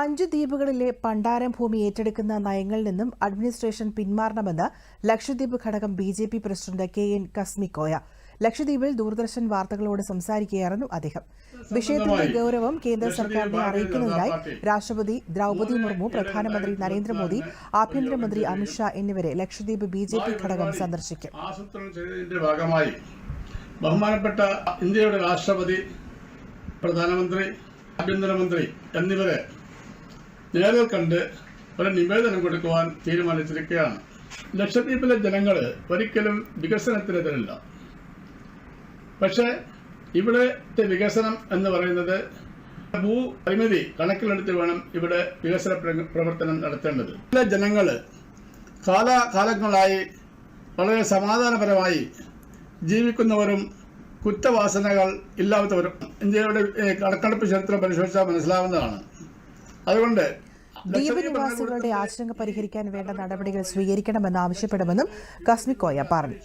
അഞ്ച് ദ്വീപുകളിലെ പണ്ടാരം ഭൂമി ഏറ്റെടുക്കുന്ന നയങ്ങളിൽ നിന്നും അഡ്മിനിസ്ട്രേഷൻ പിന്മാറണമെന്ന് ലക്ഷദ്വീപ് ഘടകം B J P president K N Kasmikoya. ലക്ഷദ്വീപിൽ ദൂരദർശൻ വാർത്തകളോട് സംസാരിക്കുകയായിരുന്നു അദ്ദേഹം. വിഷയത്തിന്റെ ഗൌരവം കേന്ദ്ര സർക്കാരിനെ അറിയിക്കുന്നതിനായി രാഷ്ട്രപതി ദ്രൗപതി മുർമു പ്രധാനമന്ത്രി നരേന്ദ്രമോദി ആഭ്യന്തരമന്ത്രി അമിത്ഷാ എന്നിവരെ ലക്ഷദ്വീപ് ബി ജെ പി ഘടകം സന്ദർശിക്കും. ഭാഗമായി ബഹുമാനപ്പെട്ട ഇന്ത്യയുടെ രാഷ്ട്രപതി പ്രധാനമന്ത്രി ആഭ്യന്തരമന്ത്രി എന്നിവരെ നേരിൽ കണ്ട് ഒരു നിവേദനം കൊടുക്കുവാൻ തീരുമാനിച്ചിരിക്കുകയാണ്. ലക്ഷദ്വീപിലെ ജനങ്ങൾ ഒരിക്കലും വികസനത്തിനെതിരല്ല. പക്ഷേ ഇവിടുത്തെ വികസനം എന്ന് പറയുന്നത് ഭൂ പരിമിതി കണക്കിലെടുത്ത് വേണം ഇവിടെ വികസന പ്രവർത്തനം നടത്തേണ്ടത്. ചില ജനങ്ങൾ കാലാകാലങ്ങളായി വളരെ സമാധാനപരമായി ജീവിക്കുന്നവരും കുറ്റവാസനകൾ ഇല്ലാത്തവരും ഇന്ത്യയുടെ കണക്കെടുപ്പ് ചരിത്രം പരിശോധിച്ചാൽ മനസ്സിലാവുന്നതാണ്. അതുകൊണ്ട് ദ്വീപ് നിവാസികളുടെ ആശങ്ക പരിഹരിക്കാൻ വേണ്ട നടപടികൾ സ്വീകരിക്കണമെന്ന് ആവശ്യപ്പെടുമെന്നും കസ്മിക്കോയ പറഞ്ഞു.